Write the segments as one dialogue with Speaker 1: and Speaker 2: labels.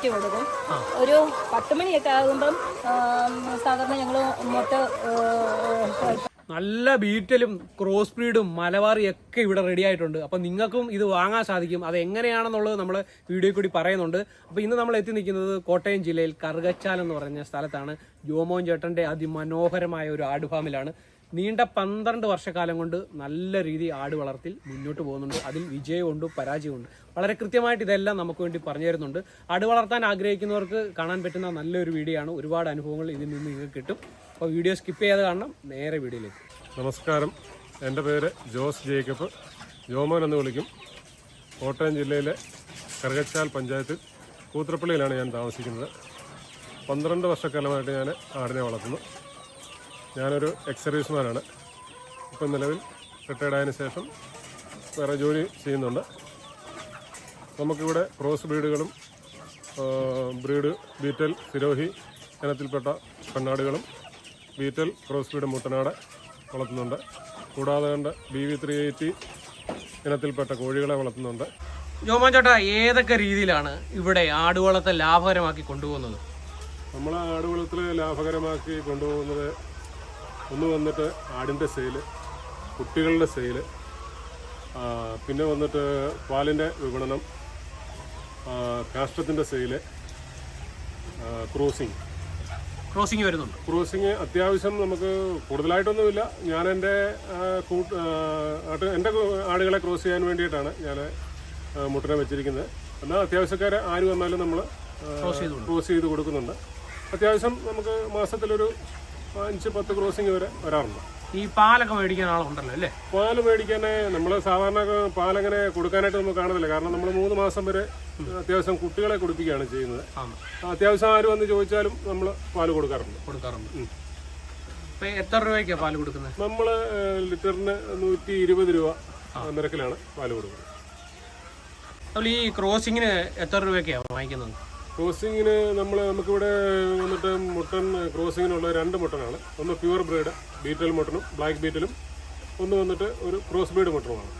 Speaker 1: കുട്ടികൾക്ക് കൊടുക്കും ഒരു പത്ത് മണിയൊക്കെ ആകുമ്പം സാധാരണ ഞങ്ങൾ മുട്ട
Speaker 2: നല്ല ബീറ്റലും ക്രോസ് ബ്രീഡും മലബാറും ഒക്കെ ഇവിടെ റെഡി ആയിട്ടുണ്ട്. അപ്പം നിങ്ങൾക്കും ഇത് വാങ്ങാൻ സാധിക്കും. അത് എങ്ങനെയാണെന്നുള്ളത് നമ്മൾ വീഡിയോ കൂടി പറയുന്നുണ്ട്. അപ്പോൾ ഇന്ന് നമ്മൾ എത്തി നിൽക്കുന്നത് കോട്ടയം ജില്ലയിൽ കറുകച്ചാൽ എന്ന് പറഞ്ഞ സ്ഥലത്താണ്. ജോമോൻ ചേട്ടന്റെ അതിമനോഹരമായ ഒരു ആട് ഫാമിലാണ് നീണ്ട പന്ത്രണ്ട് വർഷക്കാലം കൊണ്ട് നല്ല രീതി ആട് വളർത്തിൽ മുന്നോട്ട് പോകുന്നുണ്ട്. അതിൽ വിജയമുണ്ട് പരാജയമുണ്ട് വളരെ കൃത്യമായിട്ട് ഇതെല്ലാം നമുക്ക് വേണ്ടി പറഞ്ഞു തരുന്നുണ്ട്. ആട് വളർത്താൻ ആഗ്രഹിക്കുന്നവർക്ക് കാണാൻ പറ്റുന്ന നല്ലൊരു വീഡിയോ ആണ്. ഒരുപാട് അനുഭവങ്ങൾ ഇതിൽ നിന്ന് നിങ്ങൾക്ക് കിട്ടും. അപ്പോൾ വീഡിയോ സ്കിപ്പ് ചെയ്യാതെ കാണണം. നേരെ വീഡിയോയിലേക്ക്.
Speaker 3: നമസ്കാരം. എന്റെ പേര് ജോസ് ജേക്കബ്. ജോമോൻ എന്ന് വിളിക്കും. കോട്ടയം ജില്ലയിലെ കറുകച്ചാൽ പഞ്ചായത്ത് കൂത്രപ്പള്ളിയിലാണ് ഞാൻ താമസിക്കുന്നത്. പന്ത്രണ്ട് വർഷക്കാലമായിട്ട് ഞാൻ ആടിനെ വളർത്തുന്നു. ഞാനൊരു എക്സ് സർവീസ്മാനാണ് ഇപ്പം നിലവിൽ റിട്ടയർഡ് ആയതിനു ശേഷം വേറെ ജോലി ചെയ്യുന്നുണ്ട്. നമുക്കിവിടെ ക്രോസ് ബ്രീഡുകളും ബ്രീഡ് ബീറ്റൽ സിരോഹി ഇനത്തിൽപ്പെട്ട കണ്ണാടുകളും ബീറ്റൽ ക്രോസ് ബ്രീഡ് മുട്ടനാട് വളർത്തുന്നുണ്ട്. കൂടാതെ കണ്ട് ബി വി ത്രീ എയ്റ്റി ഇനത്തിൽപ്പെട്ട കോഴികളെ വളർത്തുന്നുണ്ട്.
Speaker 2: ജോമോൻ ചേട്ടാ ഏതൊക്കെ രീതിയിലാണ് ഇവിടെ ആടുവളത്തെ ലാഭകരമാക്കി കൊണ്ടുപോകുന്നത്?
Speaker 3: നമ്മൾ ആടുവളത്തിൽ ലാഭകരമാക്കി കൊണ്ടുപോകുന്നത് ഒന്ന് വന്നിട്ട് ആടിന്റെ സെയിൽ കുട്ടികളുടെ സെയിൽ പിന്നെ വന്നിട്ട് പാലിന്റെ വിപണനം കാഷ്ടത്തിന്റെ സെയിൽ ക്രോസിങ്
Speaker 2: ക്രോസിങ് വരുന്നുണ്ട്.
Speaker 3: ക്രോസിങ് അത്യാവശ്യം നമുക്ക് കൂടുതലായിട്ടൊന്നുമില്ല. ഞാൻ എന്റെ കൂട്ട് ആട്ട് എന്റെ ആടുകളെ ക്രോസ് ചെയ്യാൻ വേണ്ടിയിട്ടാണ് ഞാൻ മുട്ടനെ വെച്ചിരിക്കുന്നത്. എന്നാൽ അത്യാവശ്യക്കാരെ ആര് വന്നാലും നമ്മൾ ക്രോസ് ചെയ്ത് കൊടുക്കുന്നുണ്ട്. അത്യാവശ്യം നമുക്ക് മാസത്തിലൊരു അഞ്ച് പത്ത് ക്രോസിങ് വരെ വരാറുണ്ട്.
Speaker 2: ഈ പാലൊക്കെ മേടിക്കാൻ ആളുണ്ടല്ലോ അല്ലേ?
Speaker 3: പാൽ മേടിക്കാൻ നമ്മൾ സാധാരണ പാലങ്ങനെ കൊടുക്കാനായിട്ട് നമുക്ക് കാണുന്നില്ല കാരണം നമ്മൾ മൂന്ന് മാസം വരെ അത്യാവശ്യം കുട്ടികളെ കുടിപ്പിക്കുകയാണ് ചെയ്യുന്നത്. അത്യാവശ്യം ആര് വന്ന് ചോദിച്ചാലും നമ്മൾ പാൽ കൊടുക്കാറുണ്ട്.
Speaker 2: കൊടുക്കാറുണ്ട്. എത്ര രൂപയ്ക്കാണ് പാൽ കൊടുക്കുന്നത്?
Speaker 3: നമ്മൾ ലിറ്ററിന് നൂറ്റി ഇരുപത് രൂപ നിരക്കിലാണ് പാൽ കൊടുക്കുന്നത്.
Speaker 2: അതുപോലെ ഈ ക്രോസിങ്ങിന് എത്ര രൂപയ്ക്കാണ് വാങ്ങിക്കുന്നത്?
Speaker 3: ക്രോസിങ്ങിന് നമ്മൾ നമുക്കിവിടെ വന്നിട്ട് മുട്ടൻ ക്രോസിങ്ങിനുള്ള രണ്ട് മുട്ടനാണ്. ഒന്ന് പ്യുവർ ബ്രീഡ് ബീറ്റൽ മുട്ടനും ബ്ലാക്ക് ബീറ്റലും. ഒന്ന് വന്നിട്ട് ഒരു ക്രോസ് ബ്രീഡ് മുട്ടനുമാണ്.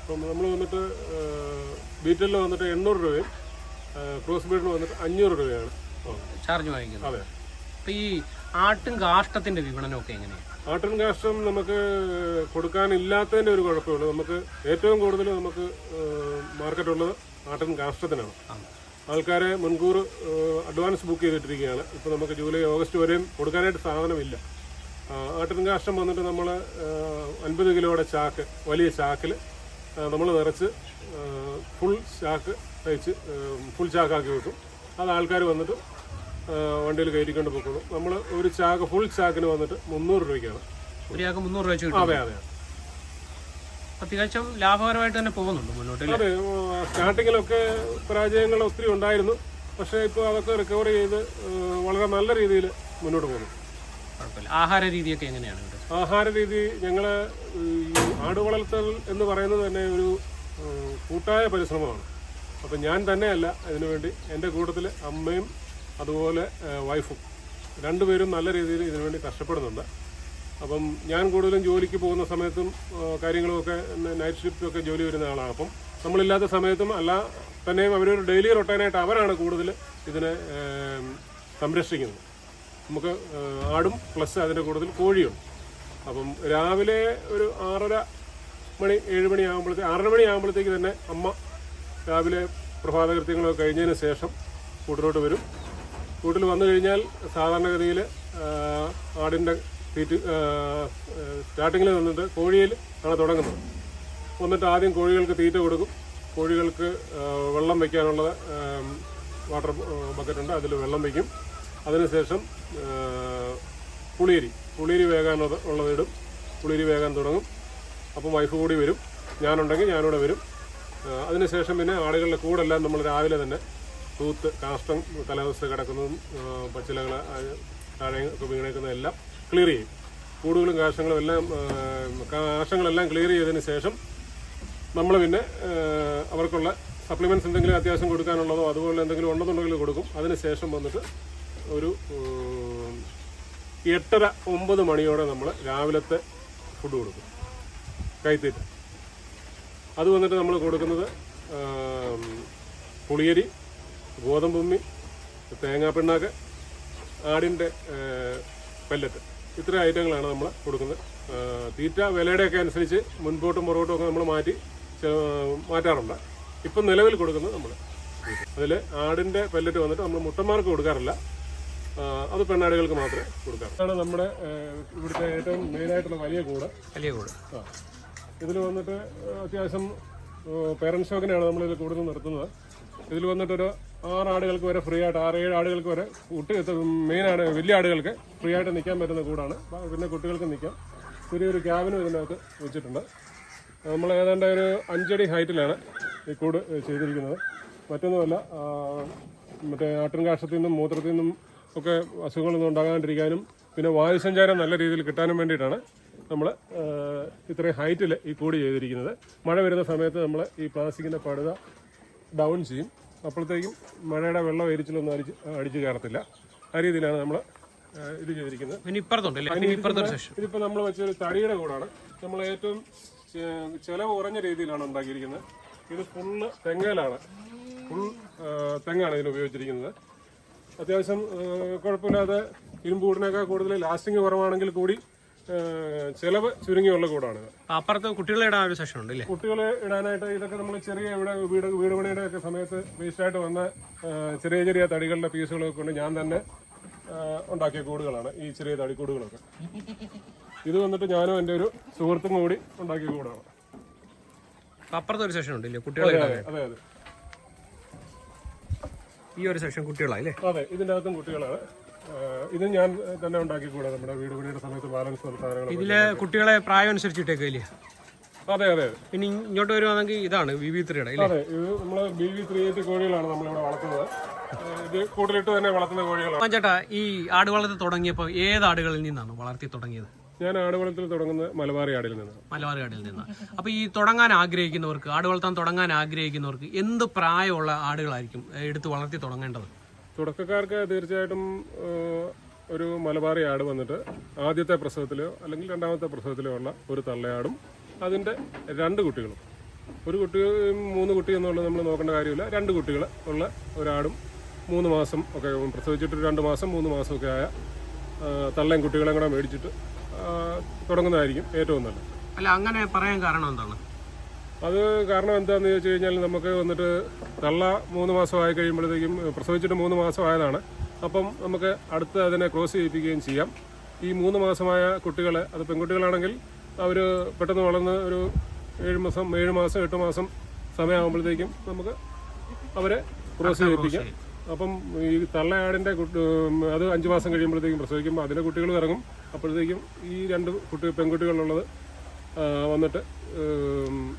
Speaker 3: അപ്പം നമ്മൾ വന്നിട്ട് ബീറ്റലിൽ വന്നിട്ട് എണ്ണൂറ് രൂപയും ക്രോസ് ബ്രീഡിന് വന്നിട്ട് അഞ്ഞൂറ് രൂപയാണ്.
Speaker 2: ചാർജ് വാങ്ങിക്കുന്നത്.
Speaker 3: അതെ.
Speaker 2: അപ്പോൾ ഈ ആട്ടും കാഷ്ടത്തിന്റെ വിപണനമൊക്കെ എങ്ങനെയാണ്
Speaker 3: ആട്ടും കാഷ്ടം നമുക്ക് കൊടുക്കാനില്ലാത്തതിന്റെ ഒരു കുഴപ്പമുള്ളൂ നമുക്ക് ഏറ്റവും കൂടുതൽ നമുക്ക് മാർക്കറ്റുള്ളത് ആട്ടും കാഷ്ടത്തിനാണ്. ആൾക്കാരെ മുൻകൂർ അഡ്വാൻസ് ബുക്ക് ചെയ്തിട്ടിരിക്കുകയാണ്. ഇപ്പോൾ നമുക്ക് ജൂലൈ ഓഗസ്റ്റ് വരെയും കൊടുക്കാനായിട്ട് സാധനമില്ല. ആ, ആട്ടിൻ കാഷ്ടം വന്നിട്ട് നമ്മൾ അൻപത് കിലോയുടെ ചാക്ക് വലിയ ചാക്കിൽ നമ്മൾ നിറച്ച് ഫുൾ ചാക്ക് തയ്ച്ച് ഫുൾ ചാക്കാക്കി വെക്കും. അത് ആൾക്കാർ വന്നിട്ട് വണ്ടിയിൽ കയറ്റിക്കൊണ്ട് പോയിക്കോളും നമ്മൾ ഒരു ചാക്ക് ഫുൾ ചാക്കിന് വന്നിട്ട് മുന്നൂറ് രൂപയ്ക്കാണ്.
Speaker 2: ഒരാൾക്ക് മുന്നൂറ് രൂപ
Speaker 3: അതെ അതെ.
Speaker 2: അത്യാവശ്യം ലാഭകരമായിട്ട് തന്നെ പോകുന്നുണ്ട് മുന്നോട്ട്
Speaker 3: അതെ സ്റ്റാർട്ടിങ്ങിലൊക്കെ പരാജയങ്ങൾ ഒത്തിരി ഉണ്ടായിരുന്നു. പക്ഷേ ഇപ്പോൾ അതൊക്കെ റിക്കവർ ചെയ്ത് വളരെ നല്ല രീതിയിൽ മുന്നോട്ട് പോകുന്നു.
Speaker 2: കുഴപ്പമില്ല. ആഹാര രീതിയൊക്കെ എങ്ങനെയാണ് ഇവിടെ?
Speaker 3: ആഹാര രീതി ഞങ്ങൾ ഈ ആട് വളർത്തൽ എന്ന് പറയുന്നത് തന്നെ ഒരു കൂട്ടായ പരിശ്രമമാണ്. അപ്പം ഞാൻ തന്നെയല്ല അതിനുവേണ്ടി എന്റെ കൂട്ടത്തിൽ അമ്മയും അതുപോലെ വൈഫും രണ്ടുപേരും നല്ല രീതിയിൽ ഇതിനുവേണ്ടി കഷ്ടപ്പെടുന്നുണ്ട്. അപ്പം ഞാൻ കൂടുതലും ജോലിക്ക് പോകുന്ന സമയത്തും കാര്യങ്ങളുമൊക്കെ നൈറ്റ് ഷിഫ്റ്റൊക്കെ ജോലി വരുന്ന ആളാണ്. അപ്പം നമ്മളില്ലാത്ത സമയത്തും അല്ല തന്നെയും അവരൊരു ഡെയിലി റൊട്ടൈനായിട്ട് അവരാണ് കൂടുതൽ ഇതിനെ സംരക്ഷിക്കുന്നത്. നമുക്ക് ആടും പ്ലസ് അതിന്റെ കൂടുതൽ കോഴിയും. അപ്പം രാവിലെ ഒരു ആറര മണി ഏഴ് മണി ആകുമ്പോഴത്തേക്ക് ആറര മണി ആകുമ്പോഴത്തേക്ക് തന്നെ അമ്മ രാവിലെ പ്രഭാതകൃത്യങ്ങളൊക്കെ കഴിഞ്ഞതിന് ശേഷം കൂട്ടിലോട്ട് വരും. കൂട്ടിൽ വന്നു കഴിഞ്ഞാൽ സാധാരണഗതിയിൽ ആടിന്റെ തീറ്റ് സ്റ്റാർട്ടിങ്ങിൽ നിന്നിട്ട് കോഴിയിൽ ആണ് തുടങ്ങുന്നത്. വന്നിട്ട് ആദ്യം കോഴികൾക്ക് തീറ്റ കൊടുക്കും. കോഴികൾക്ക് വെള്ളം വയ്ക്കാനുള്ള വാട്ടർ ബക്കറ്റ് ഉണ്ട്. അതിൽ വെള്ളം വയ്ക്കും. അതിനുശേഷം പുളിയരി. പുളിയരി വേകാനുള്ളത് ഉള്ളത് ഇടും. പുളിയരി വേകാൻ തുടങ്ങും. അപ്പം വൈഫ് കൂടി വരും. ഞാനുണ്ടെങ്കിൽ ഞാനിവിടെ വരും. അതിനുശേഷം പിന്നെ ആളുകളുടെ കൂടെല്ലാം നമ്മൾ രാവിലെ തന്നെ തൂത്ത് കാഷ്ടം തലേദിവസം കിടക്കുന്നതും പച്ചിലകൾ താഴെ വീണേക്കുന്നതെല്ലാം ക്ലിയർ ചെയ്യും. കൂടുകളും കാശങ്ങളും എല്ലാം കാശങ്ങളെല്ലാം ക്ലിയർ ചെയ്തതിന് ശേഷം നമ്മൾ പിന്നെ അവർക്കുള്ള സപ്ലിമെന്റ്സ് എന്തെങ്കിലും അത്യാവശ്യം കൊടുക്കാനുള്ളതോ അതുപോലെ എന്തെങ്കിലും ഉണ്ടെന്നുണ്ടെങ്കിൽ കൊടുക്കും. അതിന് ശേഷം വന്നിട്ട് ഒരു എട്ടര ഒമ്പത് മണിയോടെ നമ്മൾ രാവിലത്തെ ഫുഡ് കൊടുക്കും. കൈത്തീറ്റ. അത് വന്നിട്ട് നമ്മൾ കൊടുക്കുന്നത് പുളിയരി ഗോതമ്പുമ്മി തേങ്ങാപ്പിണ്ണാക്ക് ആടിന്റെ പെല്ലറ്റ് ഇത്ര ഐറ്റങ്ങളാണ് നമ്മൾ കൊടുക്കുന്നത്. തീറ്റ വിലയുടെയൊക്കെ അനുസരിച്ച് മുൻപോട്ടും പുറകോട്ടും ഒക്കെ നമ്മൾ മാറ്റി മാറ്റാറുണ്ട്. ഇപ്പം നിലവിൽ കൊടുക്കുന്നത് നമ്മൾ അതിൽ ആടിന്റെ പെല്ലറ്റ് വന്നിട്ട് നമ്മൾ മുട്ടന്മാർക്ക് കൊടുക്കാറില്ല. അത് പെണ്ണാടുകൾക്ക് മാത്രമേ കൊടുക്കാറുള്ളൂ. അതാണ് നമ്മുടെ ഇവിടുത്തെ ഏറ്റവും മെയിനായിട്ടുള്ള വലിയ കൂട്.
Speaker 2: വലിയ കൂട്.
Speaker 3: ആ. ഇതിൽ വന്നിട്ട് അത്യാവശ്യം പേരൻസ് ഷോക്കിനാണ് നമ്മളിത് കൂടുതൽ നിർത്തുന്നത്. ഇതിൽ വന്നിട്ടൊരു ആറ് ആടുകൾക്ക് വരെ ഫ്രീ ആയിട്ട് ആറ് ഏഴ് ആടുകൾക്ക് വരെ കുട്ടി മെയിൻ ആട് വലിയ ആടുകൾക്ക് ഫ്രീ ആയിട്ട് നിൽക്കാൻ പറ്റുന്ന കൂടാണ്. പിന്നെ കുട്ടികൾക്ക് നിൽക്കാം ചെറിയൊരു ക്യാബിനും ഇതിനകത്ത് വെച്ചിട്ടുണ്ട്. നമ്മൾ ഏതാണ്ട് ഒരു അഞ്ചടി ഹൈറ്റിലാണ് ഈ കൂട് ചെയ്തിരിക്കുന്നത്. മറ്റൊന്നുമല്ല മറ്റേ ആട്ടിൻകാഷ്ടത്തിൽ നിന്നും മൂത്രത്തിൽ നിന്നും ഒക്കെ അസുഖങ്ങളൊന്നും ഉണ്ടാകാണ്ടിരിക്കാനും പിന്നെ വായുസഞ്ചാരം നല്ല രീതിയിൽ കിട്ടാനും വേണ്ടിയിട്ടാണ് നമ്മൾ ഇത്രയും ഹൈറ്റിൽ ഈ കൂടി ചെയ്തിരിക്കുന്നത്. മഴ വരുന്ന സമയത്ത് നമ്മൾ ഈ പ്ലാസ്റ്റിക്കിന്റെ പടുത ഡൗൺ ചെയ്യും. അപ്പോഴത്തേക്കും മഴയുടെ വെള്ളം എരിച്ചിലൊന്നും അടിച്ച് അടിച്ചു കയറത്തില്ല. ആ രീതിയിലാണ് നമ്മൾ ഇത് ചെയ്തിരിക്കുന്നത്. ഇതിപ്പോൾ നമ്മൾ വെച്ചൊരു തടിയുടെ കൂടാണ്. നമ്മൾ ഏറ്റവും ചിലവ് കുറഞ്ഞ രീതിയിലാണ് ഉണ്ടാക്കിയിരിക്കുന്നത്. ഇത് ഫുള്ള് തെങ്ങയിലാണ് ഫുൾ തെങ്ങാണ് ഇതിന് ഉപയോഗിച്ചിരിക്കുന്നത്. അത്യാവശ്യം കുഴപ്പമില്ലാതെ ഇരുമ്പ് കൂടിനേക്കാൾ കൂടുതൽ ലാസ്റ്റിംഗ് കുറവാണെങ്കിൽ കൂടി ചെലവ് ചുരുങ്ങിയുള്ള കൂടാണ്.
Speaker 2: അപ്പുറത്ത് കുട്ടികളെ ഇടാൻ ഒരു സെഷൻ ഉണ്ട്
Speaker 3: കുട്ടികളെ ഇടാനായിട്ട് ഇതൊക്കെ നമ്മൾ ചെറിയ ഇവിടെ വീട് വീട് പണിയുടെ ഒക്കെ സമയത്ത് വേസ്റ്റായിട്ട് വന്ന ചെറിയ ചെറിയ തടികളുടെ പീസുകളൊക്കെ കൊണ്ട് ഞാൻ തന്നെ ഉണ്ടാക്കിയ കൂടുകളാണ് ഈ ചെറിയ തടിക്കൂടുകളൊക്കെ ഇത് വന്നിട്ട് ഞാനും എന്റെ ഒരു സുഹൃത്തും കൂടി ഉണ്ടാക്കിയ കൂടാണ്.
Speaker 2: അപ്പുറത്ത് ഒരു സെഷൻ ഉണ്ട് ഇല്ലേ? കുട്ടികളെ
Speaker 3: അതെ അതെ
Speaker 2: ഈ ഒരു സെഷൻ കുട്ടികളാണ് അല്ലേ
Speaker 3: അതെ ഇതിന്റെ അകത്തും കുട്ടികളാണ്. ഇത് ഞാൻ തന്നെ ഉണ്ടാക്കി കൂടാ നമ്മുടെ വീട് പണിയുടെ സമയത്ത് ബാലൻസ് സാധനങ്ങൾ
Speaker 2: ഇതിലെ കുട്ടികളെ പ്രായം അനുസരിച്ചിട്ടേക്ക് ഇല്ലേ
Speaker 3: അതെ അതെ.
Speaker 2: പിന്നെ ഇങ്ങോട്ട് വരുവാണെങ്കിൽ ഇതാണ് ബി വി ത്രീയുടെ
Speaker 3: അതെ ഇത് നമ്മൾ ബി വി ത്രീ എയ്റ്റ് കോഴികളാണ് നമ്മളിവിടെ വളർത്തുന്നത്. ഇത് കൂട്ടിലിട്ട് തന്നെ വളർത്തുന്ന കോഴികളാണ്.
Speaker 2: ചേട്ടാ ഈ ആട് വളർത്തി തുടങ്ങിയപ്പോൾ ഏത് ആടുകളിൽ നിന്നാണ് വളർത്തി തുടങ്ങിയത്?
Speaker 3: ഞാൻ ആട് ആടുവളത്തിൽ തുടങ്ങുന്നത് മലബാറി ആടിൽ നിന്ന്
Speaker 2: മലബാർ ആടിൽ നിന്നാണ്. അപ്പൊ ഈ തുടങ്ങാൻ ആഗ്രഹിക്കുന്നവർക്ക് ആട് വളർത്താൻ തുടങ്ങാൻ ആഗ്രഹിക്കുന്നവർക്ക് എന്ത് പ്രായമുള്ള ആടുകളായിരിക്കും എടുത്ത് വളർത്തി തുടങ്ങേണ്ടത്?
Speaker 3: തുടക്കക്കാർക്ക് തീർച്ചയായിട്ടും ഒരു മലബാറി ആട് വന്നിട്ട് ആദ്യത്തെ പ്രസവത്തിലോ അല്ലെങ്കിൽ രണ്ടാമത്തെ പ്രസവത്തിലോ ഉള്ള ഒരു തള്ളയാടും അതിന്റെ രണ്ട് കുട്ടികളും. ഒരു കുട്ടി മൂന്ന് കുട്ടി എന്നുള്ളത് നമ്മൾ നോക്കേണ്ട കാര്യമില്ല. രണ്ട് കുട്ടികൾ ഉള്ള ഒരാടും മൂന്ന് മാസം ഒക്കെ പ്രസവിച്ചിട്ട് രണ്ട് മാസം മൂന്ന് മാസമൊക്കെ ആയ തള്ളയും കുട്ടികളെയും കൂടെ മേടിച്ചിട്ട് തുടങ്ങുന്നതായിരിക്കും ഏറ്റവും നല്ലത്.
Speaker 2: അല്ല അങ്ങനെ പറയാൻ കാരണം എന്താണ്?
Speaker 3: അത് കാരണം എന്താണെന്ന് ചോദിച്ചു കഴിഞ്ഞാൽ നമുക്ക് വന്നിട്ട് തള്ള മൂന്ന് മാസമായി കഴിയുമ്പോഴത്തേക്കും പ്രസവിച്ചിട്ട് മൂന്ന് മാസമായതാണ്. അപ്പം നമുക്ക് അടുത്ത് അതിനെ ക്രോസ് ചെയ്യിപ്പിക്കുകയും ചെയ്യാം. ഈ മൂന്ന് മാസമായ കുട്ടികളെ അത് പെൺകുട്ടികളാണെങ്കിൽ അവർ പെട്ടെന്ന് വളർന്ന് ഒരു ഏഴ് മാസം ഏഴ് മാസം എട്ട് മാസം സമയമാകുമ്പോഴത്തേക്കും നമുക്ക് അവരെ ക്രോസ് ചെയ്യിപ്പിക്കാം. അപ്പം ഈ തള്ളയാടിന്റെ അത് അഞ്ച് മാസം കഴിയുമ്പോഴത്തേക്കും പ്രസവിക്കുമ്പോൾ അതിലെ കുട്ടികൾ ഇറങ്ങും. അപ്പോഴത്തേക്കും ഈ രണ്ട് കുട്ടി പെൺകുട്ടികളുള്ളത് വന്നിട്ട്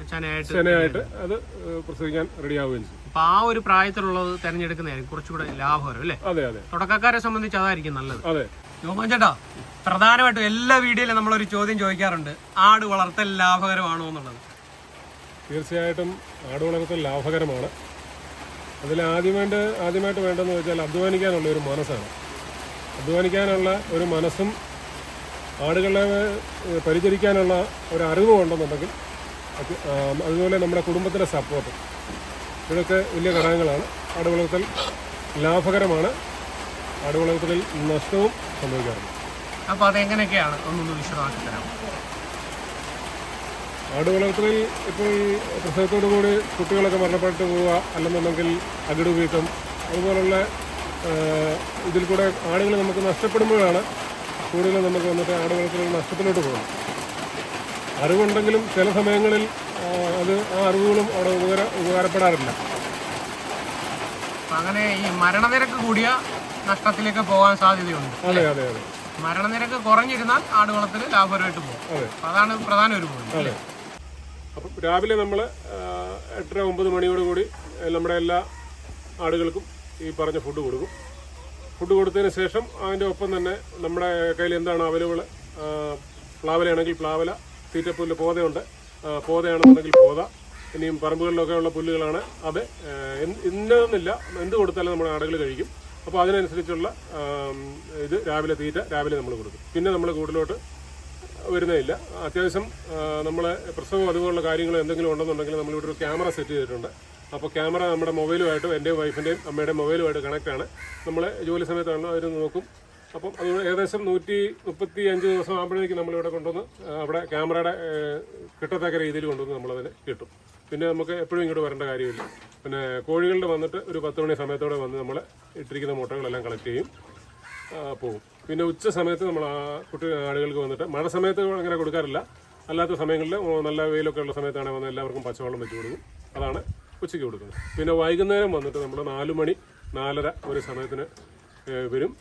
Speaker 2: അച്ഛനായിട്ട്
Speaker 3: അത് പ്രസവിക്കാൻ പ്രസവിക്കാൻ റെഡിയാവുകയും ചെയ്യും.
Speaker 2: അപ്പൊ ആ ഒരു പ്രായത്തിലുള്ളത് തെരഞ്ഞെടുക്കുന്നതായിരിക്കും കുറച്ചുകൂടെ ലാഭകരം അല്ലേ?
Speaker 3: അതെ അതെ.
Speaker 2: തുടക്കക്കാരെ സംബന്ധിച്ച് അതായിരിക്കും നല്ലത്.
Speaker 3: അതെ.
Speaker 2: യോമാൻ ചേട്ടാ പ്രധാനമായിട്ടും എല്ലാ വീഡിയോയിലും നമ്മളൊരു ചോദ്യം ചോദിക്കാറുണ്ട്. ആട് വളർത്തൽ ലാഭകരമാണോ എന്നുള്ളത്?
Speaker 3: തീർച്ചയായിട്ടും ആട് വളർത്തൽ ലാഭകരമാണ്. അതിൽ ആദ്യമായിട്ട് ആദ്യമായിട്ട് വേണ്ടതെന്ന് വെച്ചാൽ അധ്വാനിക്കാനുള്ള ഒരു മനസ്സാണ്. അധ്വാനിക്കാനുള്ള ഒരു മനസ്സും ആടുകളെ പരിചരിക്കാനുള്ള ഒരു അറിവ് ഉണ്ടെന്നുണ്ടെങ്കിൽ അതുപോലെ നമ്മുടെ കുടുംബത്തിന്റെ സപ്പോർട്ട് ഇതൊക്കെ വലിയ ഘടകങ്ങളാണ്. ആട് വളർത്തൽ ലാഭകരമാണ്. ആട് വളർത്തലിൽ നഷ്ടവും സംഭവിക്കാറുണ്ട്
Speaker 2: അപ്പോൾ അതെങ്ങനെയൊക്കെയാണ്? ഒന്നൊന്ന് വിശദമാക്കി തരാം
Speaker 3: ആട് വളർത്തലിൽ ഇപ്പോൾ ഈ പ്രസവത്തോടു കൂടി കുട്ടികളൊക്കെ മരണപ്പെട്ടു പോവുക അല്ലെന്നുണ്ടെങ്കിൽ അകിട് വീക്കം അതുപോലുള്ള ഇതിൽ കൂടെ ആടുകൾ നമുക്ക് നഷ്ടപ്പെടുമ്പോഴാണ് കൂടുതൽ നമുക്ക് വന്നിട്ട് ആട് വളർത്തൽ നഷ്ടത്തിലോട്ട് പോകണം അറിവുണ്ടെങ്കിലും ചില സമയങ്ങളിൽ അത് ആ അറിവുകളും അവിടെ ഉപകാര ഉപകാരപ്പെടാറില്ല.
Speaker 2: അങ്ങനെ ഈ മരണനിരക്ക് കൂടിയ നഷ്ടത്തിലേക്ക് പോകാൻ സാധ്യതയുണ്ട്.
Speaker 3: അതെ അതെ അതെ.
Speaker 2: മരണനിരക്ക് കുറഞ്ഞിരുന്നാൽ ആട് വളർത്തൽ ലാഭകരമായിട്ട് പോകും. അതാണ് പ്രധാന ഒരു പോയിന്റ്.
Speaker 3: അപ്പം രാവിലെ നമ്മൾ എട്ടര ഒമ്പത് മണിയോടുകൂടി നമ്മുടെ എല്ലാ ആടുകൾക്കും ഈ പറഞ്ഞ ഫുഡ് കൊടുക്കും. ഫുഡ് കൊടുത്തതിന് ശേഷം അതിന്റെ ഒപ്പം തന്നെ നമ്മുടെ കയ്യിൽ എന്താണ് അവൈലബിൾ പ്ലാവലയാണെങ്കിൽ പ്ലാവല തീറ്റപ്പുല്ല് പോതയുണ്ട്. പോതയാണെന്നുണ്ടെങ്കിൽ പോത ഇനിയും പറമ്പുകളിലൊക്കെ ഉള്ള പുല്ലുകളാണ് അത് ഇന്നതെന്നില്ല എന്ത് കൊടുത്താലും നമ്മുടെ ആടകൾ കഴിക്കും. അപ്പോൾ അതിനനുസരിച്ചുള്ള ഇത് രാവിലെ തീറ്റ രാവിലെ നമ്മൾ കൊടുക്കും. പിന്നെ നമ്മൾ കൂടുതലോട്ട് വരുന്നേയില്ല അത്യാവശ്യം നമ്മളെ പ്രസവം അതുപോലുള്ള കാര്യങ്ങൾ എന്തെങ്കിലും ഉണ്ടെന്നുണ്ടെങ്കിൽ നമ്മളിവിടെ ഒരു ക്യാമറ സെറ്റ് ചെയ്തിട്ടുണ്ട്. അപ്പോൾ ക്യാമറ നമ്മുടെ മൊബൈലുമായിട്ടും എന്റെ വൈഫിന്റെയും അമ്മയുടെ മൊബൈലുമായിട്ട് കണക്റ്റാണ് നമ്മൾ ജോലി സമയത്താണല്ലോ അവർ നോക്കും. അപ്പം അത് ഏകദേശം നൂറ്റി മുപ്പത്തി അഞ്ച് ദിവസം ആകുമ്പോഴേക്കും നമ്മളിവിടെ കൊണ്ടുവന്ന് അവിടെ ക്യാമറയുടെ കിട്ടത്തക്ക രീതിയിൽ കൊണ്ടുവന്ന് നമ്മളതിനെ കിട്ടും. പിന്നെ നമുക്ക് എപ്പോഴും ഇങ്ങോട്ട് വരേണ്ട കാര്യമില്ല. പിന്നെ കോഴികളുടെ വന്നിട്ട് ഒരു പത്ത് മണി സമയത്തോടെ വന്ന് നമ്മൾ ഇട്ടിരിക്കുന്ന മുട്ടകളെല്ലാം കളക്ട് ചെയ്യും പോകും പിന്നെ ഉച്ച സമയത്ത് നമ്മൾ ആ കുട്ടി ആളുകൾക്ക് വന്നിട്ട് മഴ സമയത്ത് അങ്ങനെ കൊടുക്കാറില്ല. അല്ലാത്ത സമയങ്ങളിൽ നല്ല വെയിലൊക്കെ ഉള്ള സമയത്താണ് വന്ന് എല്ലാവർക്കും പച്ചവെള്ളം വെച്ച് കൊടുക്കും. അതാണ് ഉച്ചയ്ക്ക് കൊടുക്കുന്നത് പിന്നെ വൈകുന്നേരം വന്നിട്ട് നമ്മൾ നാല് മണി നാലര ഒരു സമയത്തിന് വരും.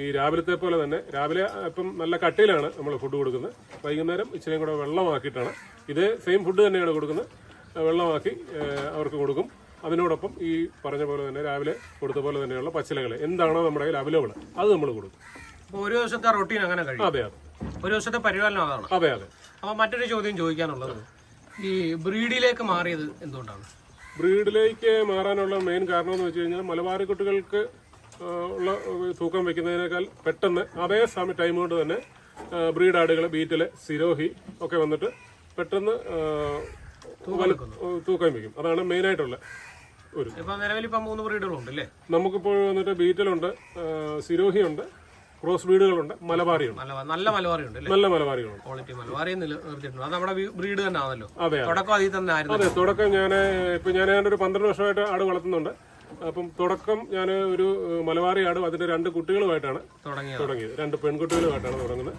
Speaker 3: ഈ രാവിലത്തെ പോലെ തന്നെ രാവിലെ ഇപ്പം നല്ല കട്ടയിലാണ് നമ്മൾ ഫുഡ് കൊടുക്കുന്നത്. വൈകുന്നേരം ഇച്ചിരിയും കൂടെ വെള്ളമാക്കിയിട്ടാണ്. ഇതേ സെയിം ഫുഡ് തന്നെയാണ് കൊടുക്കുന്നത്. വെള്ളമാക്കി അവർക്ക് കൊടുക്കും. അതിനോടൊപ്പം ഈ പറഞ്ഞ പോലെ തന്നെ രാവിലെ കൊടുത്ത പോലെ തന്നെയുള്ള പച്ചിലകൾ എന്താണോ നമ്മുടെ കയ്യിൽ അവൈലബിൾ അത് നമ്മൾ കൊടുക്കും.
Speaker 2: ഒരു ദിവസത്തെ റൊട്ടീൻ അങ്ങനെ കഴിയും.
Speaker 3: അതെ അതെ.
Speaker 2: ഒരു ദിവസത്തെ പരിപാലനം അതാണ്.
Speaker 3: അതെ അതെ.
Speaker 2: അപ്പോൾ മറ്റൊരു ചോദ്യം ചോദിക്കാനുള്ളത്. ഈ ബ്രീഡിലേക്ക് മാറിയത് എന്തുകൊണ്ടാണ്?
Speaker 3: ബ്രീഡിലേക്ക് മാറാനുള്ള മെയിൻ കാരണം എന്ന് വെച്ച് കഴിഞ്ഞാൽ മലബാറി കുട്ടികൾക്ക് ഉള്ള തൂക്കം വെക്കുന്നതിനേക്കാൾ പെട്ടെന്ന് അതേ സമയം ടൈം കൊണ്ട് തന്നെ ബ്രീഡ് ആടുകൾ ബീറ്റിൽ സിരോഹി ഒക്കെ വന്നിട്ട് പെട്ടെന്ന് തൂക്കം വെക്കും. അതാണ് മെയിൻ ആയിട്ടുള്ള
Speaker 2: ഒരു. നിലവിൽ ഇപ്പം മൂന്ന് ബ്രീഡുകളുണ്ട് അല്ലേ?
Speaker 3: നമുക്കിപ്പോൾ വന്നിട്ട് ബീറ്റലുണ്ട് സിരോഹിയുണ്ട് ക്രോസ് ബ്രീഡുകളുണ്ട്. മലബാറിയുണ്ട്
Speaker 2: നല്ല മലബാറിയുണ്ട്
Speaker 3: നല്ല മലബാറികളുണ്ട്.
Speaker 2: ക്വാളിറ്റി മലബാറി നിർത്തിയിട്ടുണ്ട്. അത് നമ്മുടെ ബ്രീഡ് തന്നെ ആണല്ലോ
Speaker 3: അതെ.
Speaker 2: തുടക്കം അതിൽ തന്നെ ആയിരുന്നു.
Speaker 3: അതെ തുടക്കം ഞാൻ ഇപ്പൊ ഞാൻ ഒരു പന്ത്രണ്ട് വർഷമായിട്ട് ആട് വളർത്തുന്നുണ്ട്. അപ്പം തുടക്കം ഞാൻ ഒരു മലബാറി ആടും അതിന്റെ രണ്ട് കുട്ടികളുമായിട്ടാണ്
Speaker 2: തുടങ്ങിയത്.
Speaker 3: രണ്ട് പെൺകുട്ടികളുമായിട്ടാണ് തുടങ്ങുന്നത്.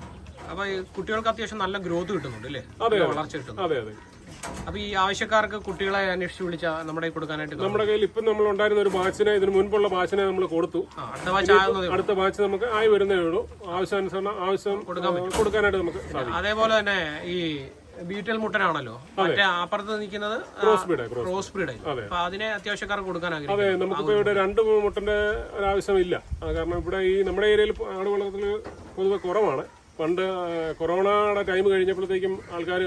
Speaker 2: അപ്പൊ കുട്ടികൾക്ക് അത്യാവശ്യം നല്ല ഗ്രോത്ത് കിട്ടുന്നുണ്ട് അല്ലേ?
Speaker 3: അതെ,
Speaker 2: വളർച്ച കിട്ടുന്നു
Speaker 3: അതെ അതെ.
Speaker 2: അപ്പൊ ഈ ആവശ്യക്കാർക്ക് കുട്ടികളെ അന്വേഷിച്ച് വിളിച്ച നമ്മുടെ കൊടുക്കാനായിട്ട്.
Speaker 3: നമ്മുടെ കയ്യിൽ ഇപ്പം നമ്മൾ ഉണ്ടായിരുന്ന ഒരു ബാച്ചിനെ ഇതിന് മുൻപുള്ള ബാച്ചിനെ നമ്മൾ കൊടുത്തു.
Speaker 2: അടുത്ത ബാച്ച് ആകുന്നതേ ഉള്ളൂ.
Speaker 3: അടുത്ത ബാച്ച് നമുക്ക് ആയി വരുന്നേ ഉള്ളൂ. ആവശ്യാനുസരണം ആവശ്യം കൊടുക്കാനായിട്ട് നമുക്ക് സാധിക്കും.
Speaker 2: അതേപോലെ തന്നെ ഈ ബീറ്റൽ മുട്ടനാണല്ലോ. മറ്റേ അപ്പുറത്ത് നിൽക്കുന്നത്
Speaker 3: ക്രോസ് ബീഡ് ക്രോസ്
Speaker 2: ക്രോസ്. അപ്പൊ അതിനെ അത്യാവശ്യക്കാർക്ക് കൊടുക്കാൻ
Speaker 3: അതെ
Speaker 2: ആഗ്രഹിക്കും
Speaker 3: ഇവിടെ രണ്ട് മുട്ടന്റെ ഒരാവശ്യമില്ല. ആ, കാരണം ഇവിടെ ഈ നമ്മുടെ ഏരിയയിൽ ആട് വളർത്തൽ പൊതുവെ കുറവാണ്. പണ്ട് കൊറോണയുടെ ടൈം കഴിഞ്ഞപ്പോഴത്തേക്കും ആൾക്കാർ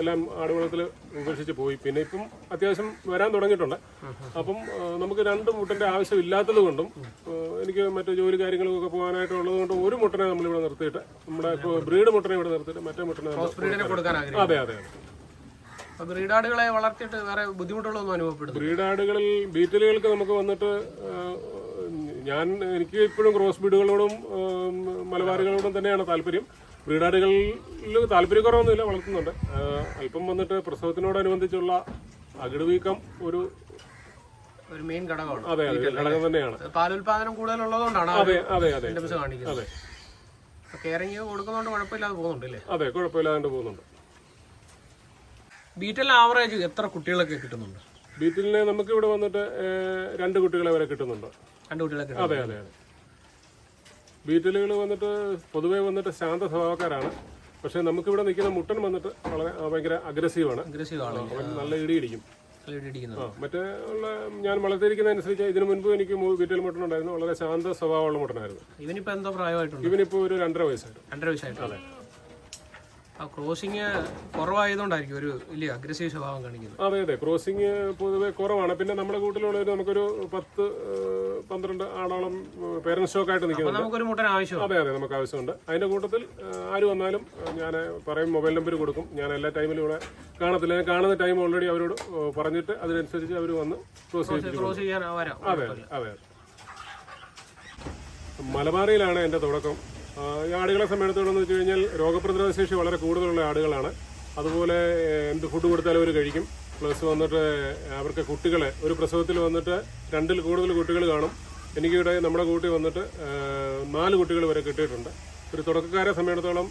Speaker 3: എല്ലാം ആടുവളത്തിൽ ഉപേക്ഷിച്ച് പോയി. പിന്നെ ഇപ്പം അത്യാവശ്യം വരാൻ തുടങ്ങിയിട്ടുണ്ട്. അപ്പം നമുക്ക് രണ്ട് മുട്ടന്റെ ആവശ്യമില്ലാത്തത് കൊണ്ടും എനിക്ക് മറ്റു ജോലി കാര്യങ്ങളൊക്കെ പോകാനായിട്ടുള്ളത് കൊണ്ടും ഒരു മുട്ടനെ നമ്മളിവിടെ നിർത്തിയിട്ട് നമ്മുടെ ബ്രീഡ് മുട്ടനെ ഇവിടെ നിർത്തിയിട്ട് മറ്റേ മുട്ടനെ അതെ അതെ
Speaker 2: ബ്രീഡാടുകളെ വളർത്തിയിട്ട് വേറെ ബുദ്ധിമുട്ടുകളൊന്നും അനുഭവപ്പെടും
Speaker 3: ബ്രീഡാടുകളിൽ ബീറ്റലുകൾക്ക് നമുക്ക് വന്നിട്ട് ഞാൻ എനിക്ക് ഇപ്പോഴും ക്രോസ് ബീഡുകളോടും മലബാറുകളോടും തന്നെയാണ് താല്പര്യം. ബ്രീഡാടുകളിൽ താല്പര്യക്കുറവൊന്നുമില്ല വളർത്തുന്നുണ്ട്. അല്പം വന്നിട്ട് പ്രസവത്തിനോടനുബന്ധിച്ചുള്ള അകിട് വീക്കം ഒരു
Speaker 2: ഒരു മെയിൻ ഘടകമാണ്.
Speaker 3: അതെ അതെ ഘടകം തന്നെയാണ്.
Speaker 2: പാലുൽപാദനം കൂടുതലുള്ളതുകൊണ്ടാണ്
Speaker 3: അതെ അതെ അതെ.
Speaker 2: കാണിക്കുന്നത്.
Speaker 3: അതെ.
Speaker 2: കെയറിങ് കൊടുക്കുന്നതുകൊണ്ട് കുഴപ്പമില്ലാതെ പോകുന്നുണ്ട് അല്ലേ?
Speaker 3: അതെ കുഴപ്പമില്ലാതെ പോകുന്നുണ്ട്.
Speaker 2: ബീറ്റൽ ആവറേജ് എത്ര കുട്ടികളൊക്കെ കിട്ടുന്നുണ്ട്?
Speaker 3: ബീറ്റിലിനെ നമുക്ക് ഇവിടെ വന്നിട്ട് രണ്ട് കുട്ടികളെ വരെ കിട്ടുന്നുണ്ട്.
Speaker 2: രണ്ട് കുട്ടികളൊക്കെ
Speaker 3: അതെ അതെ അതെ. ബീറ്റലുകൾ വന്നിട്ട് പൊതുവേ വന്നിട്ട് ശാന്ത സ്വഭാവക്കാരാണ്. പക്ഷെ നമുക്ക് ഇവിടെ നിൽക്കുന്ന മുട്ടൻ വന്നിട്ട് വളരെ ഭയങ്കര അഗ്രസീവാണ്
Speaker 2: അഗ്രസീവ് ആണ്.
Speaker 3: അവൻ നല്ല ഇടിയിടിക്കും. ആ മറ്റേ ഉള്ള ഞാൻ വളർത്തിയിരിക്കുന്നതനുസരിച്ച് ഇതിനു മുൻപ് എനിക്ക് വീട്ടിൽ മുട്ടൻ ഉണ്ടായിരുന്നു. വളരെ ശാന്ത സ്വഭാവമുള്ള മുട്ടനായിരുന്നു.
Speaker 2: ഇവനിപ്പോ എന്തോ പ്രായമായിട്ടുണ്ട്.
Speaker 3: ഇവനിപ്പോ ഒരു രണ്ടര വയസ്സായിട്ട്
Speaker 2: രണ്ടര വയസ്സായിട്ടല്ലേ ആ ക്രോസിംഗ് കുറവായതുകൊണ്ടായിരിക്കും ഒരു വലിയ അഗ്രസീവ് സ്വഭാവം കാണിക്കുന്നത്.
Speaker 3: അതെ അതെ. ക്രോസിങ് പൊതുവെ കുറവാണ്. പിന്നെ നമ്മുടെ കൂട്ടിലുള്ളവർ നമുക്കൊരു പത്ത് പന്ത്രണ്ട് ആളോളം പേരന്റ് സ്റ്റോക്കായിട്ട്
Speaker 2: ആയിട്ട്
Speaker 3: നിൽക്കുന്നുണ്ട്.
Speaker 2: നമുക്കൊരു മുട്ടൻ ആവശ്യം
Speaker 3: അതെ അതെ. നമുക്ക് ആവശ്യമുണ്ട്. അതിന്റെ കൂട്ടത്തിൽ ആര് വന്നാലും ഞാൻ പറയും മൊബൈൽ നമ്പർ കൊടുക്കും. ഞാൻ എല്ലാ ടൈമിലും ഇവിടെ കാണത്തില്ല. ഞാൻ കാണുന്ന ടൈം ഓൾറെഡി അവരോട് പറഞ്ഞിട്ട് അതിനനുസരിച്ച് അവർ വന്ന് ക്രോസ് ചെയ്ത്
Speaker 2: ക്രോസ് ചെയ്യാൻ
Speaker 3: അതെ അതെ മലബാറിയിലാണ് എന്റെ തുടക്കം. ഈ ആടുകളെ സംബന്ധിച്ചിടത്തോളം വെച്ച് കഴിഞ്ഞാൽ രോഗപ്രതിരോധ ശേഷി വളരെ കൂടുതലുള്ള ആടുകളാണ്. അതുപോലെ എന്ത് ഫുഡ് കൊടുത്താലും അവർ കഴിക്കും. പ്ലസ് വന്നിട്ട് അവർക്ക് കുട്ടികളെ ഒരു പ്രസവത്തിൽ വന്നിട്ട് രണ്ടിൽ കൂടുതൽ കുട്ടികൾ കാണും. എനിക്കിവിടെ നമ്മുടെ കൂട്ടി വന്നിട്ട് നാല് കുട്ടികൾ വരെ കിട്ടിയിട്ടുണ്ട്. ഒരു തുടക്കക്കാരെ സംബന്ധിച്ചിടത്തോളം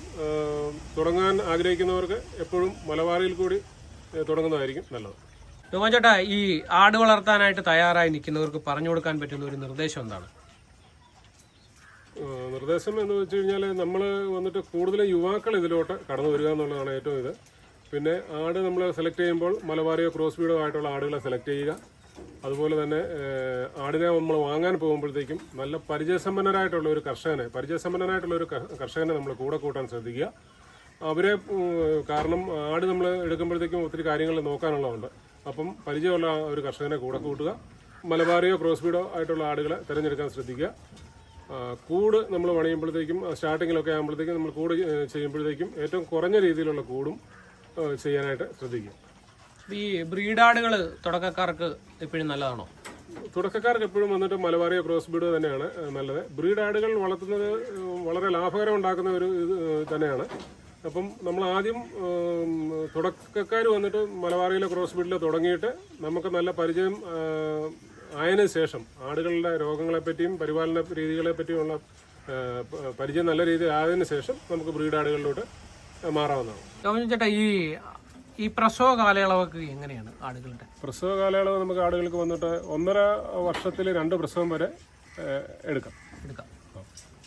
Speaker 3: തുടങ്ങാൻ ആഗ്രഹിക്കുന്നവർക്ക് എപ്പോഴും മലബാറിയിൽ കൂടി തുടങ്ങുന്നതായിരിക്കും നല്ലത്.
Speaker 2: രോമാൻ ചേട്ടാ ഈ ആട് വളർത്താനായിട്ട് തയ്യാറായി നിൽക്കുന്നവർക്ക് പറഞ്ഞു കൊടുക്കാൻ പറ്റുന്ന ഒരു നിർദ്ദേശം എന്താണ്?
Speaker 3: നിർദ്ദേശം എന്ന് വെച്ച് കഴിഞ്ഞാൽ നമ്മൾ വന്നിട്ട് കൂടുതൽ യുവാക്കൾ ഇതിലോട്ട് കടന്നു വരിക എന്നുള്ളതാണ് ഏറ്റവും ഇത്. പിന്നെ ആട് നമ്മൾ സെലക്ട് ചെയ്യുമ്പോൾ മലബാറിയോ ക്രോസ് ബീഡോ ആയിട്ടുള്ള ആടുകളെ സെലക്ട് ചെയ്യുക. അതുപോലെ തന്നെ ആടിനെ നമ്മൾ വാങ്ങാൻ പോകുമ്പോഴത്തേക്കും നല്ല പരിചയസമ്പന്നരായിട്ടുള്ള ഒരു കർഷകനെ പരിചയസമ്പന്നനായിട്ടുള്ള ഒരു കർഷകനെ നമ്മൾ കൂടെ കൂട്ടാൻ ശ്രദ്ധിക്കുക. അവരെ കാരണം ആട് നമ്മൾ എടുക്കുമ്പോഴത്തേക്കും ഒത്തിരി കാര്യങ്ങൾ നോക്കാനുള്ളതുണ്ട്. അപ്പം പരിചയമുള്ള ഒരു കർഷകനെ കൂടെ കൂട്ടുക. മലബാറിയോ ക്രോസ് ബീഡോ ആയിട്ടുള്ള ആടുകളെ തിരഞ്ഞെടുക്കാൻ ശ്രദ്ധിക്കുക. കൂട് നമ്മൾ പണിയുമ്പോഴത്തേക്കും സ്റ്റാർട്ടിങ്ങിലൊക്കെ ആകുമ്പോഴത്തേക്കും നമ്മൾ കൂട് ചെയ്യുമ്പോഴത്തേക്കും ഏറ്റവും കുറഞ്ഞ രീതിയിലുള്ള കൂടും ചെയ്യാനായിട്ട് ശ്രദ്ധിക്കും.
Speaker 2: ഈ ബ്രീഡാടുകൾ തുടക്കക്കാർക്ക് എപ്പോഴും നല്ലതാണോ?
Speaker 3: തുടക്കക്കാർക്ക് എപ്പോഴും വന്നിട്ട് മലബാറിയ ക്രോസ് ബീഡ് തന്നെയാണ് നല്ലത്. ബ്രീഡ് ആടുകൾ വളർത്തുന്നത് വളരെ ലാഭകരം ഉണ്ടാക്കുന്ന ഒരു ഇത് തന്നെയാണ്. അപ്പം നമ്മൾ ആദ്യം തുടക്കക്കാർ വന്നിട്ട് മലബാറിയിലെ ക്രോസ് ബീഡിൽ തുടങ്ങിയിട്ട് നമുക്ക് നല്ല പരിചയം ആയതിനു ശേഷം ആടുകളുടെ രോഗങ്ങളെപ്പറ്റിയും പരിപാലന രീതികളെ പറ്റിയുമുള്ള ഏഹ്, പരിചയം നല്ല രീതിയിൽ ആയതിനു ശേഷം നമുക്ക് ബ്രീഡ് ആടുകളിലോട്ട് മാറാവുന്നതാണ്.
Speaker 2: ചേട്ടാ ഈ ഈ പ്രസവ കാലയളവൊക്കെ എങ്ങനെയാണ് ആടുകളുടെ?
Speaker 3: പ്രസവ കാലയളവ് നമുക്ക് ആടുകൾക്ക് വന്നിട്ട് ഒന്നര വർഷത്തിൽ രണ്ട് പ്രസവം വരെ എടുക്കാം.
Speaker 2: എടുക്കാം.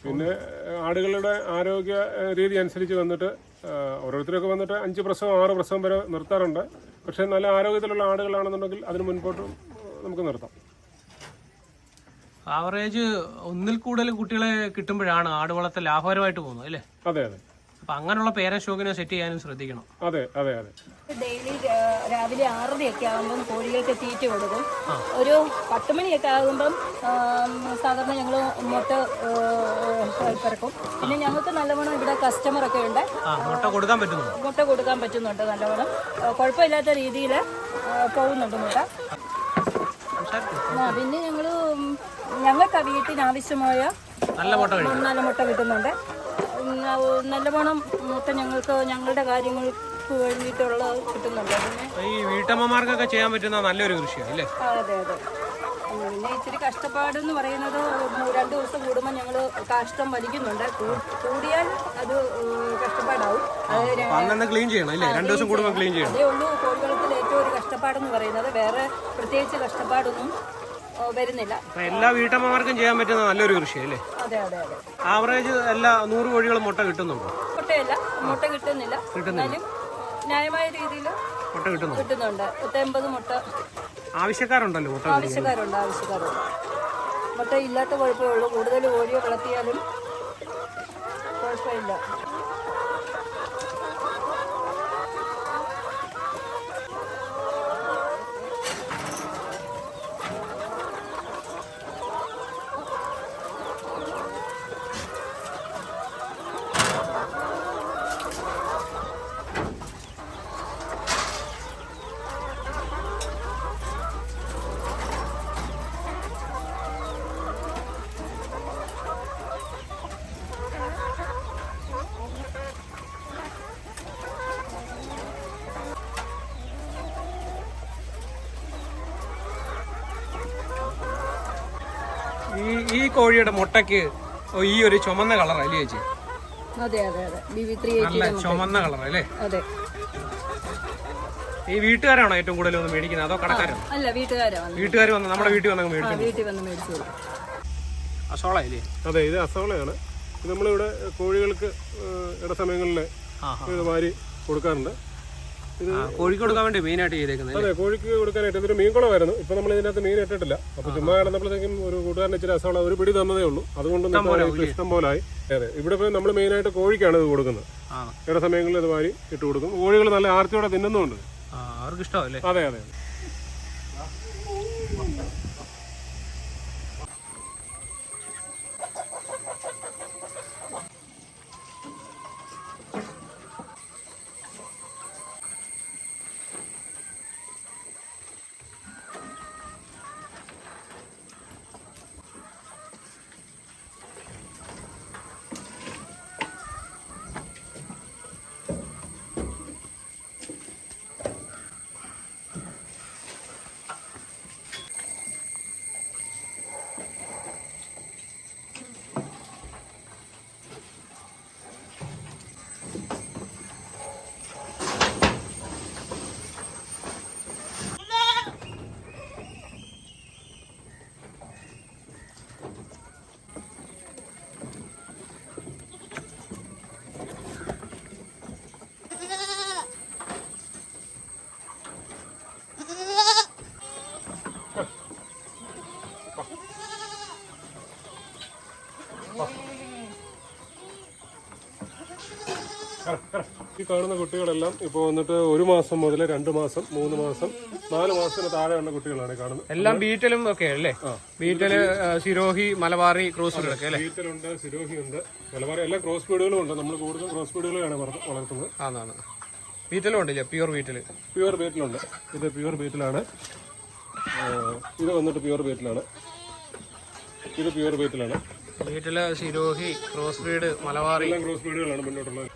Speaker 3: പിന്നെ ആടുകളുടെ ആരോഗ്യ രീതി അനുസരിച്ച് വന്നിട്ട് ഓരോരുത്തരൊക്കെ വന്നിട്ട് അഞ്ച് പ്രസവം ആറ് പ്രസവം വരെ നിർത്താറുണ്ട്. പക്ഷേ നല്ല ആരോഗ്യത്തിലുള്ള ആടുകളാണെന്നുണ്ടെങ്കിൽ അതിന് മുൻപോട്ടും നമുക്ക് നിർത്താം.
Speaker 2: ആവറേജ് ഒന്നിൽ കൂടുതൽ കുട്ടികളെ കിട്ടുമ്പോഴാണ് ആട് വളർത്തൽ ലാഭകരമായിട്ട് പോകുന്നത് അല്ലേ?
Speaker 3: അതെ അതെ.
Speaker 2: അപ്പൊ അങ്ങനെയുള്ള പേരൻ ഷോക്കിനെ സെറ്റ് ചെയ്യാനും ശ്രദ്ധിക്കണം.
Speaker 3: അതെ അതെ അതെ.
Speaker 1: ഡെയിലി രാവിലെ ആറരയൊക്കെ ആകുമ്പം കോഴികൾക്ക് തീറ്റ കൊടുക്കും. ഒരു പത്ത് മണിയൊക്കെ ആകുമ്പം സാധാരണ ഞങ്ങൾ മുട്ട പിറക്കും. പിന്നെ ഞങ്ങൾക്ക് നല്ലവണ്ണം ഇവിടെ കസ്റ്റമർ ഒക്കെ ഉണ്ട്.
Speaker 2: ആ മുട്ട കൊടുക്കാൻ പറ്റുന്നു
Speaker 1: മുട്ട കൊടുക്കാൻ പറ്റുന്നുണ്ട് നല്ലവണ്ണം. കുഴപ്പമില്ലാത്ത രീതിയിൽ പോകുന്നുണ്ട് മുട്ട. പിന്നെ ഞങ്ങൾക്ക് വീട്ടിന് ആവശ്യമായ
Speaker 2: നല്ല മുട്ട കഴിക്കും
Speaker 1: നല്ല മുട്ട കിട്ടുന്നുണ്ട്. നല്ലവണ്ണം മുട്ട ഞങ്ങൾക്ക് ഞങ്ങളുടെ കാര്യങ്ങൾക്ക് വേണ്ടിയിട്ടുള്ള കിട്ടുന്നുണ്ട്.
Speaker 2: ഈ വീട്ടമ്മമാർക്കൊക്കെ ചെയ്യാൻ പറ്റുന്ന നല്ലൊരു കൃഷിയാണ് അല്ലേ?
Speaker 1: അതെ അതെ. പിന്നെ ഇച്ചിരി കഷ്ടപ്പാടെന്ന് പറയുന്നത് രണ്ട് ദിവസം കൂടുമ്പോൾ ഞങ്ങൾ കാഷ്ടം വലിക്കുന്നുണ്ട്. കൂടിയാൽ അത് കഷ്ടപ്പാടാവും.
Speaker 2: ക്ലീൻ ചെയ്യണം അല്ലേ? രണ്ട് ദിവസം കൂടുമ്പോൾ ക്ലീൻ ചെയ്യണം.
Speaker 1: അതേ ഉള്ളൂ കോഴികളത്തിൽ ഏറ്റവും ഒരു കഷ്ടപ്പാടെന്ന് പറയുന്നത്. വേറെ പ്രത്യേകിച്ച് കഷ്ടപ്പാടൊന്നും വരുന്നില്ല.
Speaker 2: അപ്പൊ എല്ലാ വീട്ടമ്മമാർക്കും ചെയ്യാൻ പറ്റുന്ന നല്ലൊരു കൃഷി അല്ലേ?
Speaker 1: അതെ അതെ അതെ.
Speaker 2: ആവറേജ് എല്ലാ നൂറ് കോഴികളും മുട്ട കിട്ടുന്നുണ്ടോ?
Speaker 1: മുട്ടയല്ല. മുട്ട കിട്ടുന്നില്ല. എന്നാലും ന്യായമായ രീതിയിൽ
Speaker 2: മുട്ട കിട്ടുന്നു
Speaker 1: കിട്ടുന്നുണ്ട്. പത്തൊമ്പത് മുട്ട.
Speaker 2: ആവശ്യക്കാരുണ്ടല്ലോ മുട്ട
Speaker 1: ആവശ്യക്കാരുണ്ട് ആവശ്യക്കാരുണ്ട്. മുട്ട ഇല്ലാത്ത കുഴപ്പമേ ഉള്ളൂ. കൂടുതൽ കോഴിയെ വളർത്തിയാലും കുഴപ്പമില്ല
Speaker 2: ഈ ഈ കോഴിയുടെ മുട്ടയ്ക്ക് ഈ ഒരു ചുമന്ന കളർ അല്ലേ ചേച്ചി?
Speaker 1: അതെ അതെ ത്രീ
Speaker 2: നല്ല ചുമന്ന കളർ അല്ലേ?
Speaker 1: അതെ.
Speaker 2: ഈ വീട്ടുകാരാണോ ഏറ്റവും കൂടുതൽ ഒന്ന് മേടിക്കുന്നത്? അതോ കടക്കാരാണോ
Speaker 1: അല്ല വീട്ടുകാരാ
Speaker 2: വീട്ടുകാർ വന്ന് നമ്മുടെ വീട്ടിൽ
Speaker 1: വീട്ടിൽ വന്ന് മേടിച്ചു അസോളയല്ലേ
Speaker 2: അസോള അല്ലേ?
Speaker 3: അതെ ഇത് അസോളയാണ്. ഇത് നമ്മളിവിടെ കോഴികൾക്ക് ഇട ഇടസമയങ്ങളിൽ
Speaker 2: ആ.
Speaker 3: ഇത് വാരി കൊടുക്കാറുണ്ട്. ഇത്
Speaker 2: ആ കോഴിക്ക് കൊടുക്കാൻ വേണ്ടി മെയിനായിട്ട് ചെയ്തേക്കുന്നത്
Speaker 3: അതെ കോഴിക്ക് കൊടുക്കാനായിട്ട് ഇതൊരു മീൻകുളമായിരുന്നു ഇപ്പൊ നമ്മൾ ഇതിനകത്ത് മീൻ ഇട്ടിട്ടില്ല. അപ്പൊ ചുമ്മാ കിടന്നപ്പോഴത്തേക്കും ഒരു കൂട്ടുകാരൻ ഇച്ചിരി അസോള ഒരു പിടി തന്നതേ ഉള്ളൂ. അതുകൊണ്ട് ഇഷ്ടം ഇഷ്ടം ആയി അതെ ഇവിടെ ഇപ്പൊ നമ്മൾ മെയിനായിട്ട് കോഴിക്കാണ് ഇത് കൊടുക്കുന്നത്. ചില സമയങ്ങളിൽ ഇത് വാരി ഇട്ട് കൊടുക്കും. കോഴികൾ നല്ല ആർത്തിയോടെ തിന്നുന്നുണ്ട്.
Speaker 2: അവർക്ക് ഇഷ്ടമല്ലേ
Speaker 3: അതെ അതെ. ഈ കാണുന്ന കുട്ടികളെല്ലാം ഇപ്പോൾ വന്നിട്ട് ഒരു മാസം മുതൽ രണ്ട് മാസം മൂന്ന് മാസം നാല് മാസത്തിന് താഴെയുള്ള കുട്ടികളാണ് കാണുന്നത്.
Speaker 2: എല്ലാം ബീറ്റലും ഒക്കെ അല്ലേ? ബീറ്റൽ സിരോഹി മലബാറി ക്രോസ് അല്ലേ?
Speaker 3: ബീറ്റലുണ്ട് സിരോഹിയുണ്ട് മലബാറി എല്ലാ ക്രോസ് ബീഡുകളും ഉണ്ട്. നമ്മൾ കൂടുതൽ ക്രോസ് ബീഡുകളാണ് വളർത്തുന്നത്.
Speaker 2: ആന്നാണ് ബീറ്റലും ഉണ്ടല്ലേ? പ്യുവർ ബീറ്റൽ.
Speaker 3: പ്യുവർ ബീറ്റലുണ്ട്. ഇത് പ്യുവർ ബീറ്റലാണ്. ഇത് വന്നിട്ട് പ്യുവർ ബീറ്റലാണ്. ഇത് പ്യുവർ ബീറ്റലാണ്.
Speaker 2: വീട്ടിൽ Sirohi cross breed Malabari.
Speaker 3: Cross ബ്രീഡുകളാണ് മുന്നോട്ടുള്ളത്.